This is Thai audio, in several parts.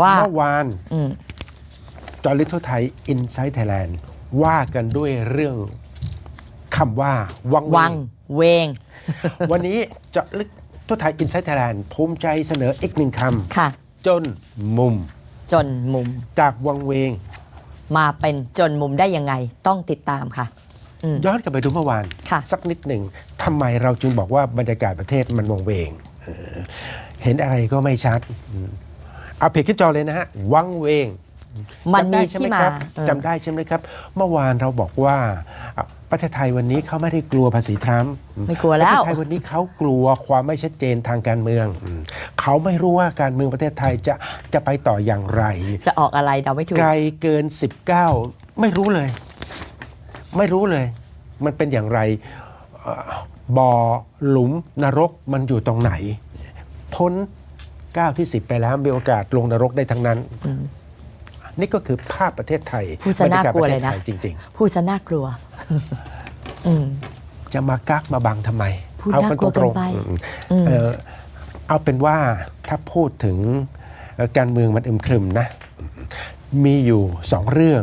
ว่าเมื่อวานอืมจอริทั่วไทยอินไซต์ไทยแลนด์ว่ากันด้วยเรื่องคำว่า วังเววังงเวง วันนี้เจาะลึกทั่วไทยอินไซต์ไทยแลนด์ภูมิใจเสนออีกหนึ่งคค่ะำจนมุม จนมุม จากวังเวง มาเป็นจนมุมได้ยังไงต้องติดตามค่ะอืมย้อนกลับไปดูเมื่อวานค่ะสักนิดหนึ่งทำไมเราจึงบอกว่าบรรยากาศประเทศมันวังเวงเออเห็นอะไรก็ไม่ชัดอืม เอาเพจขึ้นจอเลยนะฮะ วังเวงมันมีจำได้ใช่ไหที่มาครับเออจำได้ใช่ไหมครับ เมื่อวานเราบอกว่าอะประเทศไทยวันนี้เขาไม่ได้กลัวภาษีทรัมป์ไม่กลัวประแล้เทวศไทยวันนี้เขากลัวความไม่ชัดเจนทางการเมืองอืมเขาไม่รู้ว่าการเมืองประเทศไทยจะจะไปต่ออย่างไร จะออกอะไรเดาไม่ถูกไกลเกิน 19 ไม่รู้เลย ไม่รู้เลย มันเป็นอย่างไรเอ่อบ่อหลุมนรกมันอยู่ตรงไหน พ้น ก้าวที่ 10 ไปแล้วมีโอกาสลงนรกได้ทั้งนั้น นี่ก็คือภาพประเทศไทยพูดซะน่ากลัวเลยนะบรรากาศประทศไทจริงพูดซะน่ากลัวอืมๆจะมากักมาบังทำไมพูดเอาน่ากลัวตรงเกินไปๆอืมอืมเอ่อเอาเป็นว่าถ้าพูดถึงเอ่อการเมืองมันอึมครึมนะ มีอยู่สองเรื่อง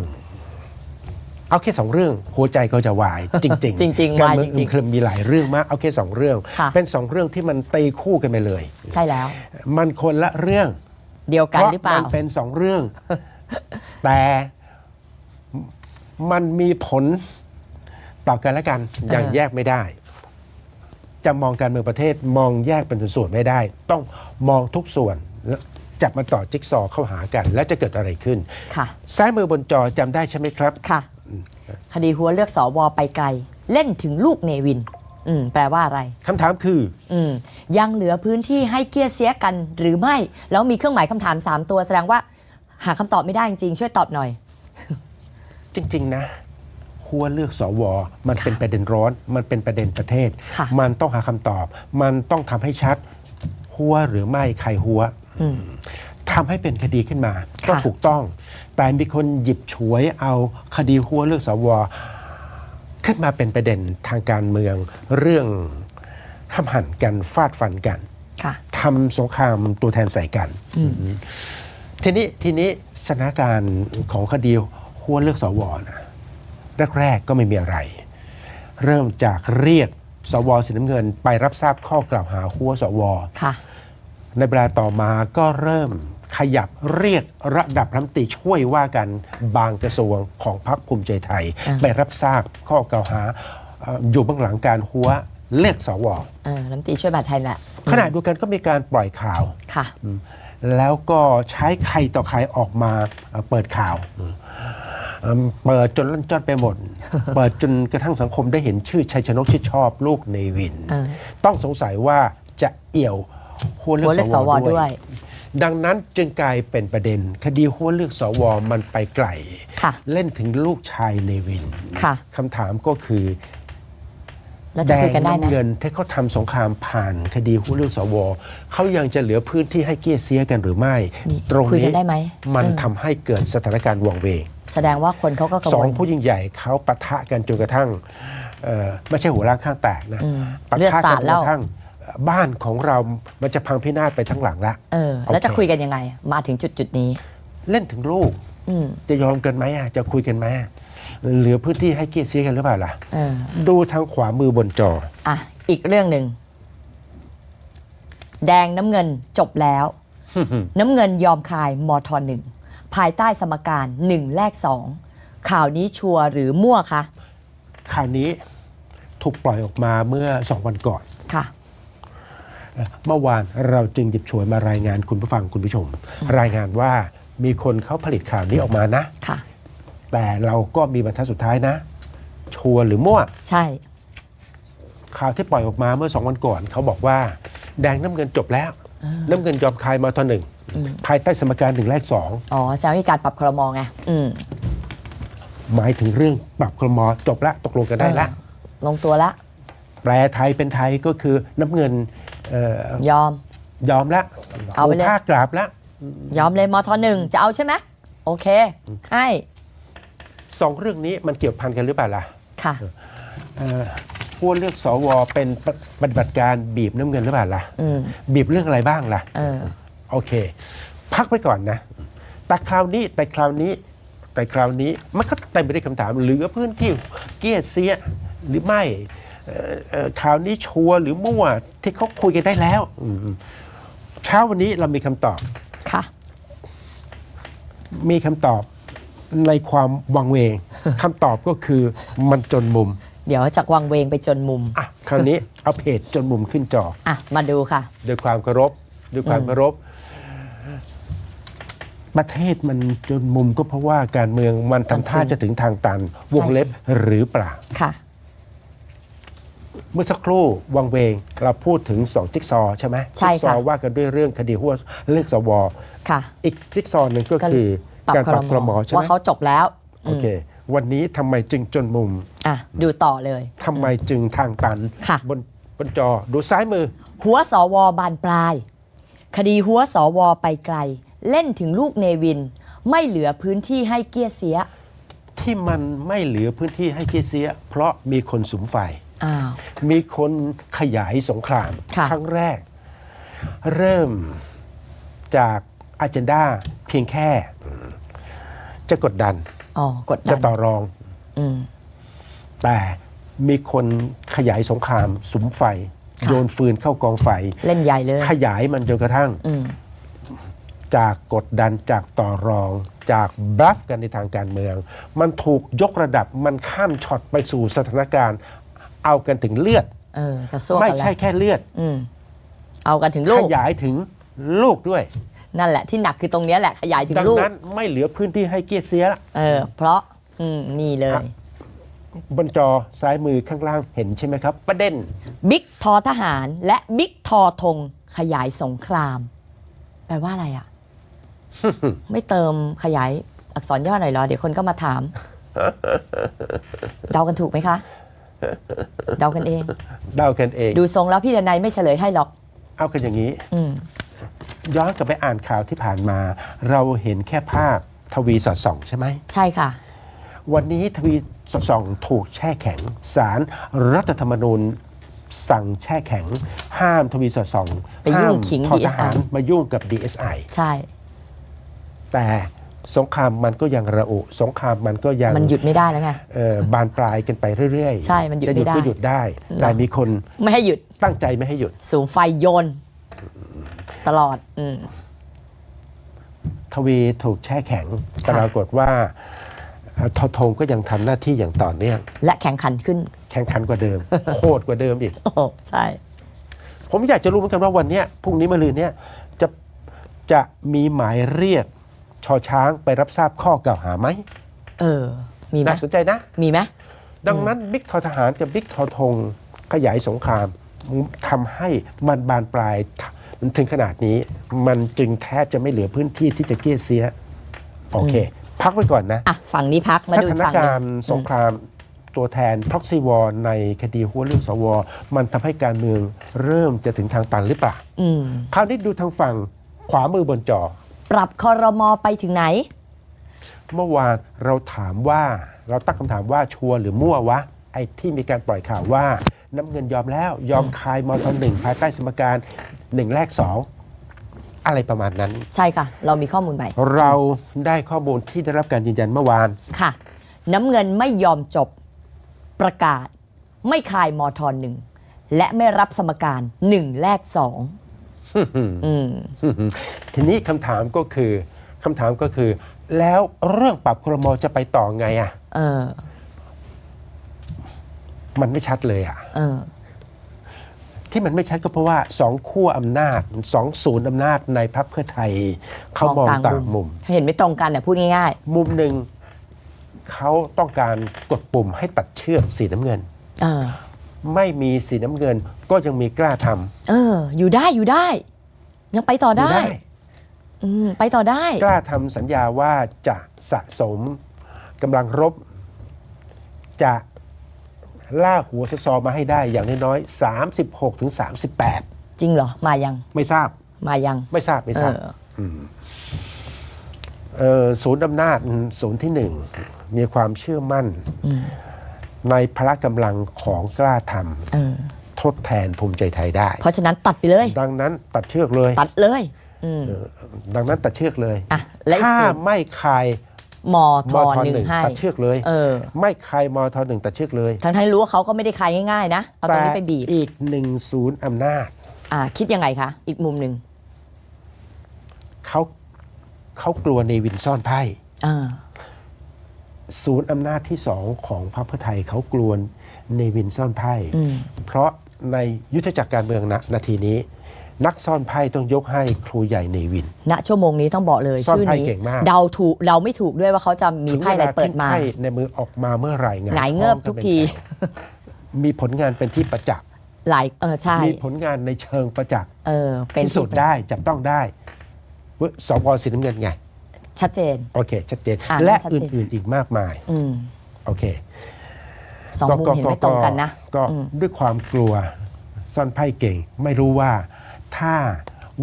เอาแค่สองเรื่องหัวใจก็จะวายจริงจริงๆการวายเมืองจริงๆอึมครึมมีหลายเรื่องมากเอาแค่สองเรื่อง ค่ะ เป็นสองเรื่องที่มันตีคู่กันไปเลย ใช่แล้ว มันคนละเรื่องเดียวกันหรือเปล่า มันเป็นสองเรื่อง แต่มันมีผลต่อกันและกันอย่างเออแยกไม่ได้ จะมองการเมืองประเทศมองแยกเป็นส่วนๆไม่ได้ ต้องมองทุกส่วนแล้วจับมาต่อจิ๊กซอว์เข้าหากัน แล้วจะเกิดอะไรขึ้นค่ะ ซ้ายมือบนจอจำได้ใช่ไหมครับ ค่ะ คดีหัวเลือกสวไปไกล เล่นถึงลูกเนวิน อืม แปลว่าอะไร คำถามคือ อืม ยังเหลือพื้นที่ให้เกียร์เสียกันหรือไม่ แล้วมีเครื่องหมายคำถาม 3 ตัวแสดงว่า หาคำตอบไม่ได้จริงๆ ช่วยตอบหน่อย จริง ๆ นะหัวเลือกสวมันเป็นประเด็นร้อน มันเป็นประเด็นประเทศ ค่ะ มันต้องหาคำตอบ มันต้องทำให้ชัดหัวหรือไม่ใครหัวอืม ทำให้เป็นคดีขึ้นมาก็ค่ะถูกต้อง แต่มีคนหยิบฉวยเอาคดีหัวเลือกสวขึ้นมาเป็นประเด็นทางการเมือง เรื่องห้ามหันกันฟาดฟันกันค่ะทำสงครามตัวแทนใส่กัน ทีนี้ทีนี้สถานการณ์ของคดีหัวเลือกสวนะแรกๆก็ไม่มีอะไร เริ่มจากเรียกสวสีน้ำเงิน ไปรับทราบข้อกล่าวหาหัวสวค่ะในเวลาต่อมาก็เริ่ม ขยับเรียกระดับรัฐมนตรีช่วยว่ากันบางกระทรวงของพรรคภูมิใจไทยอ่าไปรับทราบข้อกล่าวหาเอ่ออยู่เบื้องหลังการหัวเลือกสวเออน้ำตีช่วยบาดไทยแหละขณะเดียวกันก็มีการปล่อยข่าวค่ะแล้วก็ใช้ใครต่อใครออกมาเอ่อเปิดข่าวเอิ่มเปิดจนล่อนจอดไปหมด เปิดจนกระทั่งสังคมได้เห็นชื่อชัยชนกชื่อชอบลูกเนวินเออต้องสงสัยว่าจะเอี่ยวหัวเลืหัอวเลือกกสสววด้ด้ววยย ดังนั้นจึงกลายเป็นประเด็น คดีหัวเลือกสวมันไปไกล ค่ะ เล่นถึงลูกชายเนวินค่ะ คำถามก็คือแล้วจะคุยกันได้ไหมำเงินที่เขาทำสงครามผ่านคดีหัวเลือกสวเขายังจะเหลือพื้นที่ให้เกี้ยเสียกันหรือไม่นี่ตรงคุยกันี้นได้ไหมมันเออทำให้เกิดสถานการณ์วังเวง แสดงว่าคนเขาก็กังสอวงลผู้ยิ่งใหญ่เขาปะทะกันจนกระทั่งเอ่อไม่ใช่หัวล้างข้างแตกนะอืมปะเลือดทะสากัดจนแล้กวระทั่ง บ้านของเรามันจะพังพินาศไปทั้งหลังละเออ แล้วจะโอเคคุยกันยังไง มาถึงจุดจุดๆนี้ เล่นถึงลูกอืมจะยอมกันไหมอะจะคุยกันไหมอะเหลือพื้นที่ให้เกียรติเสียกันหรือเปล่าล่ะเออดูทางขวามือบนจออะอีกเรื่องหนึ่งแดงน้ำเงินจบแล้ว น้ำเงินยอมคายมทหนึ่งภายใต้สมการหนึ่งแลกสองข่าวนี้ชัวร์หรือมั่วคะข่าวนี้ถูกปล่อยออกมาเมื่อสองวันก่อนค่ะ เมื่อวานเราจึงหยิบฉวยมารายงานคุณผู้ฟังคุณผู้ชม รายงานว่ามีคนเขาผลิตข่าวนี้ออกมานะค่ะ แต่เราก็มีบรรทัดสุดท้ายนะ ชัวร์หรือมั่ว ใช่ ข่าวที่ปล่อยออกมาเมื่อสองวันก่อนเขาบอกว่า แดงน้ำเงินจบแล้ว น้ำเงินยอมคายมาตอนหนึ่งภายใต้สมการหนึ่งแรกสองอ๋อแสดงว่ามีการปรับครมไงอืมหมายถึงเรื่องปรับครมจบละตกลงกันได้ละ ลงตัวละ แปลไทยเป็นไทยก็คือน้ำเงิน เอ่อยอม ยอมละเอาไปเลยผ้ากราบละยอมเลยมทหนึ่งจะเอาใช่ไหมโอเค ให้สองเรื่องนี้มันเกี่ยวพันกันหรือเปล่าล่ะค่ะพวกเลือกสวเป็นปฏิบัติการบีบน้ำเงินหรือเปล่าล่ะอืม บีบเรื่องอะไรบ้างล่ะ เออ โอเค พักไว้ก่อนนะ แต่คราวนี้แต่คราวนี้ แต่คราวนี้มันก็เต็มไปด้วยคำถาม เหลือพื้นที่เกี้ยเสียหรือไม่ เอ่อเอ่อคราวนี้ชัวร์หรือมั่วที่เขาคุยกันได้แล้วอืมเช้าวันนี้เรามีคำตอบค่ะ มีคำตอบในความวังเวงคำตอบก็คือมันจนมุม เดี๋ยวจากวังเวงไปจนมุมอะคราวนี้เอาเพจจนมุมขึ้นจออะมาดูค่ะด้วยความเคารพด้วยความเคารพประเทศมันจนมุมก็เพราะว่าการเมืองมันทำท่าจะถึงทางตัน วงเล็บหรือเปล่าค่ะ เมื่อสักครู่วังเวงเราพูดถึงสองจิ๊กซอว์ใช่ไหมใช่จิ๊กซอค่ะว์ว่ากันด้วยเรื่องคดีหัวเลือกสวค่ะอีกจิ๊กซอว์หนึ่งก็คือการปรับครมใช่ไหว่ามเขาจบแล้วโอเค วันนี้ทำไมจึงจนมุมอะดูต่อเลย ทำไมจึงทางตันค่ะ บนบนจอดูซ้ายมือ หัวสวบานปลาย คดีหัวสวไปไกล เล่นถึงลูกเนวิน ไม่เหลือพื้นที่ให้เกียร์เสีย ที่มันไม่เหลือพื้นที่ให้เกยเสีย เพราะมีคนสุมไฟ อ้าวมีคนขยายสงครามค่ะ ครั้งแรก เริ่มจากอาจ e n d a เพียงแค่ จะกดดันอ๋อกดดัจะนต่อรอง อืม แต่มีคนขยายสงครามสุมไฟ ค่ะ โยนฟืนเข้ากองไฟ เล่นใหญ่เลย ขยายมันจนกระทั่ง อืม จากกดดันจากต่อรองจากบลัฟกันในทางการเมือง มันถูกยกระดับมันข้ามช็อตไปสู่สถานการณ์ เอากันถึงเลือดเออกระซวกไม่กันแล้วใช่แค่เลือด อืมเอากันถึงลูขก ยายถึงลูกด้วย นั่นแหละที่หนักคือตรงเนี้ยแหละขยายถึงดังลูก นั้นไม่เหลือพื้นที่ให้เกียรติเสียละ เออ เพราะ อืมนี่เลยครับบนจอซ้ายมือข้างล่างเห็นใช่ไหมครับ ประเด็นบิ๊กทอทหาร และบิ๊กทอธงขยายสงคราม แปลว่าอะไรอะ ไม่เติมขยายอักษรย่อหน่อยเหรอ เดี๋ยวคนก็มาถาม เดากันถูกไหมคะ เดากันเอง เดากันเองดูทรงแล้วพี่ดนัยไม่เฉลยให้หรอก เอากันอย่างนี้ อืมย้อนกลับไปอ่านข่าวที่ผ่านมา เราเห็นแค่ภาพทวีสอดส่องใช่ไหม ใช่ค่ะ วันนี้ทวีสอดส่องถูกแช่แข็งศาลรรัฐธรรมนูญสั่งแช่แข็ง ห้ามทวีสอดส่องไปยุ่งห้ามขิงทอ DSI ทหารมายุ่งกับ DSI ใช่ แต่ สงครามมันก็ยังระอุสงครามมันก็ยังมันหยุดไม่ได้แล้วไงเอ่อบานปลายกันไปเรื่อยๆใช่มันหยุดจะหยุดไม่ได้ ก็หยุดได้ แต่เนอะมีคนไม่ให้หยุด ตั้งใจไม่ให้หยุด สูงไฟโยน ตลอดอืม ทวีถูกแช่แข็งค่ะ ปรากฏว่าเอ่อทอทงก็ยังทำหน้าที่อย่างต่อเนื่องและแข่งขันขึ้น แข่งขันกว่าเดิมโคตรกว่าเดิมอีก โอ้โหใช่ ผมอยากจะรู้เหมือนกันว่าวันเนี้ยพรุ่งนี้มะรืนเนี้ยจะจะมีหมายเรียก ชอช้างไปรับทราบข้อกล่าวหาไหมเออ มีไหมน่าสนใจนะ มีไหมดังนั้นบิ๊กทอทหารกับบิ๊กทอทงขยายสงครามทำให้มันบานปลายมันถึงขนาดนี้ มันจึงแทบจะไม่เหลือพื้นที่ที่จะเกี้ยเสีย โอเค พักไว้ก่อนนะ อะฝั่งนี้พักมาสดูถานฝั่งหการนึ่งณ์สงครามตัวแทน proxy war ในคดีหัวเรื่องสว มันทำให้การเมืองเริ่มจะถึงทางตันหรือเปล่า อืม คราวนี้ดูทางฝั่งขวามือบนจอ ปรับคอรมอไปถึงไหน เมื่อวานเราถามว่าเราตั้งคำถามว่าชัวร์หรือมั่ววะ ไอ้ที่มีการปล่อยข่าวว่าน้ำเงินยอมแล้วยอมคายมทหนึ่งภายใต้สมการหนึ่งแรกสองอะไรประมาณนั้น ใช่ค่ะ เรามีข้อมูลใหม่ เราได้ข้อมูลที่ได้รับการยืนยันเมื่อวาน ค่ะ น้ำเงินไม่ยอมจบประกาศ ไม่คายมทหนึ่งและไม่รับสมการหนึ่งแลกสองอืม ทีนี้คำถามก็คือคำถามก็คือ แล้วเรื่องปรับครมจะไปต่อไงอะเออมันไม่ชัดเลยอะเออที่มันไม่ชัดก็เพราะว่าสองขั้วอำนาจสองศูนย์อำนาจในพรรคเพื่อไทยเขามองต่างมุม เห็นไม่ตรงกันเนี่ยพูดง่ายมุมหนึ่งเขาต้องการกดปุ่มให้ตัดเชือกสีน้ำเงินๆเออ ไม่มีสีน้ำเงินก็ยังมีกล้าทเออ อยู่ได้อยู่ได้ ยังไปต่อำได้อืมไปต่อได้ กล้าทำสัญญาว่าจะสะสมกำลังรบ จะล่าหัวสซอมาให้ได้อย่างน้อยๆ36ถึง38 จริงเหรอ มายังไม่ทราบ มายัง ไม่ทราบไม่เอทราบอเอ่อศูนย์อำนาจศูนย์ที่หนึ่งมีความเชื่อมั่น ในพละกำลังของกล้าทเออำทดแทนภูมิใจไทยได้ เพราะฉะนั้นตัดไปเลย ดังนั้นตัดเชือกเลย ตัดเลยอืมเออดังนั้นตัดเชือกเลยอะและอีกถ้าสิ่งไม่คายมอทมอทหนึ่หนึ่งงให้ตัดเชือกเลยเออไม่คายมทหนึ่งตัดเชือกเลย ทั้งทั้งๆรู้ว่าเขาก็ไม่ได้คลายง่ายๆนะเอาตรงนี้ไปบีบอีกหนึ่งศูนย์อำนาจ อ่า คิดยังไงคะ อีกมุมหนึ่งเขาเขากลัวในวินซ่อนไพ่อ่า ศูนย์อำนาจที่สองของพรรคเพื่อไทยเขากลัวในวินซ่อนไพ่อืมเพราะในยุทธจักรการเมืองณนาทีนี้ นักซ่อนไพ่ต้องยกให้ครูใหญ่เนวิน ณชั่วโมงนี้ต้องบอกเลยซ่อนชื่อไพ่นี้เก่งมาก เดาถูกเดาไม่ถูกด้วยว่าเขาจะมีไพ่อะไรเปิดมา ถึงวลขึ้นไพ่ในมือออกมาเมื่อไหร่หงายเงิบท้อทุกทีเป็นแถวมีผลงานเป็นที่ประจักษ์หลายเออใช่มีผลงานในเชิงประจักษ์เออเป็นพิสูจน์ได้จับต้องได้เว้ยสวสีน้ำเงินไง ชัดเจน โอเค ชัดเจน อ่าและชัดเจนอื่นๆอีกมากมาย อืมโอเค สองมุมเห็นไม่ตรงกันนะ ก็อืมด้วยความกลัวซ่อนไพ่เก่ง ไม่รู้ว่าถ้า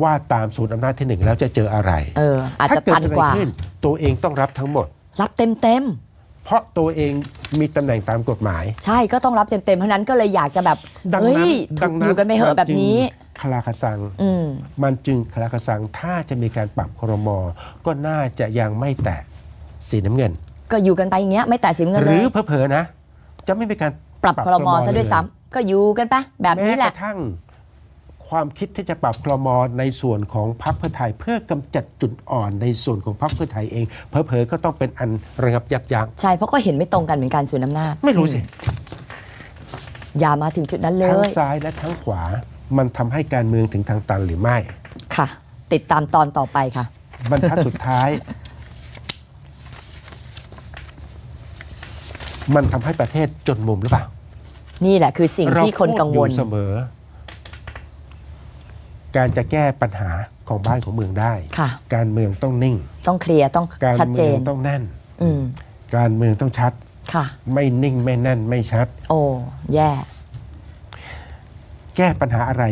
ว่าตามศูนย์อำนาจที่หนึ่งแล้วจะเจออะไรเอออาจจะถ้เกิดตันอะไรกว่า ขึ้น ตัวเองต้องรับทั้งหมด รับเต็มเต็มเพราะตัวเองมีตำแหน่งตามกฎหมาย ๆใช่ก็ต้องรับเต็มเต็มๆเพราะฉะนั้นก็เลยอยากจะแบบดังเฮ้นั้นยดังอนั้นยู่กันไม่เหอะแบบนี้มัจึง คลาคสังอืมมันจึงคลาคสังถ้าจะมีการปรับครมก็น่าจะยังไม่แตะสีน้ำเงิน ก็อยู่กันไปอย่างเงี้ยไม่แต่สิมเงินหเลรืย อเผลอๆนะ จะไม่มีการปรับครมซะด้วยซ้ำก็อยู่กันไปแบบนี้แหแม้ละกระทั่งความคิดที่จะปรับครมในส่วนของพรรคเพื่อไทย เพื่อกำจัดจุดอ่อนในส่วนของพรรคเพื่อไทยเองเผลอๆก็ต้องเป็นอันระงับยับยั้งใช่ เพราะก็เห็นไม่ตรงกันเหมือนกันส่วนย์อำนาจไม่รู้สิอย่ามาถึงจุดนั้นเลทั้งย ซ้ายและทั้งขวา มันทำให้การเมืองถึงทางตันหรือไม่ ค่ะ ติดตามตอนต่อไปค่ะ บรรทัดสุดท้าย มันทำให้ประเทศจนมุมหรือเปล่านี่แหละคือสิ่งที่คนกังวล เราพูดอยู่เสมอ การจะแก้ปัญหาของบ้านของเมืองได้ ค่ะ การเมืองต้องนิ่ง ต้องเคลียร์ต้องการชัดเจเมืองน ต้องแน่น อืม การเมืองต้องชัด ค่ะ ไม่นิ่งไม่แน่นไม่ชัด โอ้ แย่ แก้ปัญหาอะไร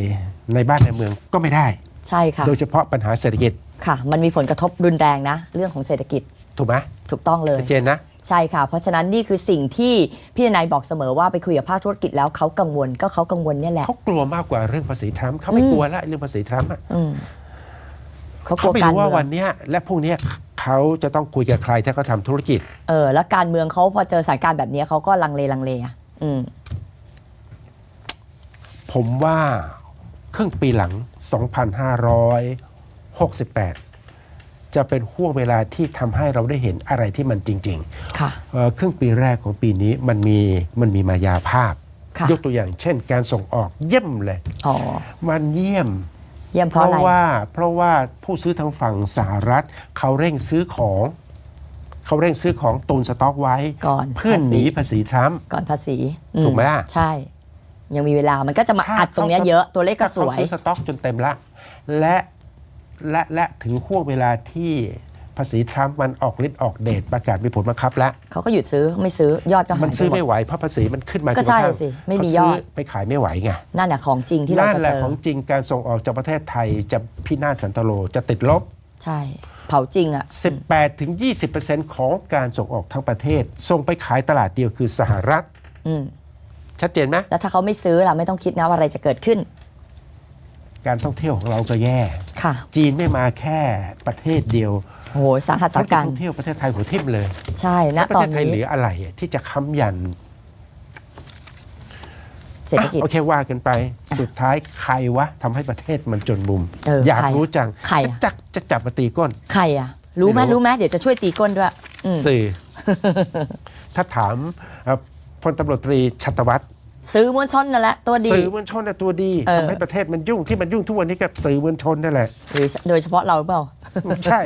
ในบ้านในเมืองก็ไม่ได้ ใช่ค่ะ โดยเฉพาะปัญหาเศรษฐกิจค่ะ มันมีผลกระทบรุนแรงนะ เรื่องของเศรษฐกิจถูกไหมถูกต้องเลย ชัดเจนนะ ใช่ค่ะ เพราะฉะนั้นนี่คือสิ่งที่พี่นายบอกเสมอว่าไปคุยกับภาคธุรกิจแล้วเขากังวลก็เขากังวลเนี่ยแหละเขากลัวมากกว่าเรื่องภาษีทรัมป์เขาไม่อืมกลัวละเรื่องภาษีทรัมป์อะอืมเขากลัเขาวไม่การรู้เมืว่าองวันเนี้ยและพรุ่งเนี้ยเขาจะต้องคุยกับใครถ้าเขาทำธุรกิจ เออแล้วการเมืองเขาพอเจอสถานการณ์แบบนี้เขาก็ลังเลลังเลอะอืม ผมว่าครึ่งปีหลัง 2568 จะเป็นห่วงเวลาที่ทำให้เราได้เห็นอะไรที่มันจริงค่ะ ๆเอ่อครึ่งปีแรกของปีนี้มันมีมันมีมายาภาพ ค่ะ ยกตัวอย่างเช่น การส่งออกเยี่ยมเลย อ๋อมันเยี่ยม เยี่ยมเพเพราะราะอะไร ว่าเพราะว่าผู้ซื้อทางฝั่งสหรัฐ เขาเร่งซื้อของ เขาเร่งซื้อของตุนสต็อกไว้ก่อนเพื่อหนีภาษีภาษีทรัมป์ ก่อนภาษีอืถูกไหมล่ะ ใช่ ยังมีเวลามันก็จะมาถ้าอัดตรงเนี้ยเขาเยอะตัวเลขก็ถ้าสเขาวยซื้อสต็อกจนเต็มละ และและและถึงห่วงเวลาที่ภาษีทรัมป์มันออกฤทธิ์ออกเดชประกาศมีผลบังคับแล้ว เขาก็หยุดซื้อไม่ซื้อยอดก็หายมันซื้อปหไม่ไหวเพราะภาษีมันขึ้นมาก็จนใช่กระทั่งสิไม่มีเขาซื้ยอดไปขายไม่ไหวไงนั่นแหละของจริงที่เรานั่นจะแหละเจอของจริงการส่งออกจากประเทศไทยจะพินาศสันตโลจะติดลบ ใช่ เผาจริงอะ 18ถึง20ของการส่งออกทั้งประเทศ ส่งไปขายตลาดเดียวคือสหรัฐ อืม ชัดเจนไหมแล้วถ้าเขาไม่ซื้อล่ะไม่ต้องคิดนะว่าอะไรจะเกิดขึ้น การท่องเที่ยวของเราก็แย่ ค่ะ จีนไม่มาแค่ประเทศเดียวโหสาหัสสานักการท่องเที่ยวประเทศไทยหัวทิ่มเลยใช่ณแล้วประตอเทนศไทยนี้เหลืออะไรที่จะค้ำยันเศรษฐกิจอะโอเคว่ากันไป สุดท้ายใครวะทำให้ประเทศมันจนมุมเอออยากใครรู้จังใครอะ จะจะจับมาตีก้น ใครอะ รู้ไหมไม่รู้ รู้ไหมเดี๋ยวจะช่วยตีก้นด้วยอืมสื่อ ถ้าถามเอ่อพลตำรวจตรีชัตวัฒน์ ซื้อมวลชนนั่นแหละตัวดี สื่อมวลชนน่ะตัวดีเออ ทำให้ประเทศมันยุ่งที่มันยุ่งทุกวันนี้กับสื่อมวลชนนั่นแหละหรือโดยเฉพาะเราหรือเปล่า ใช่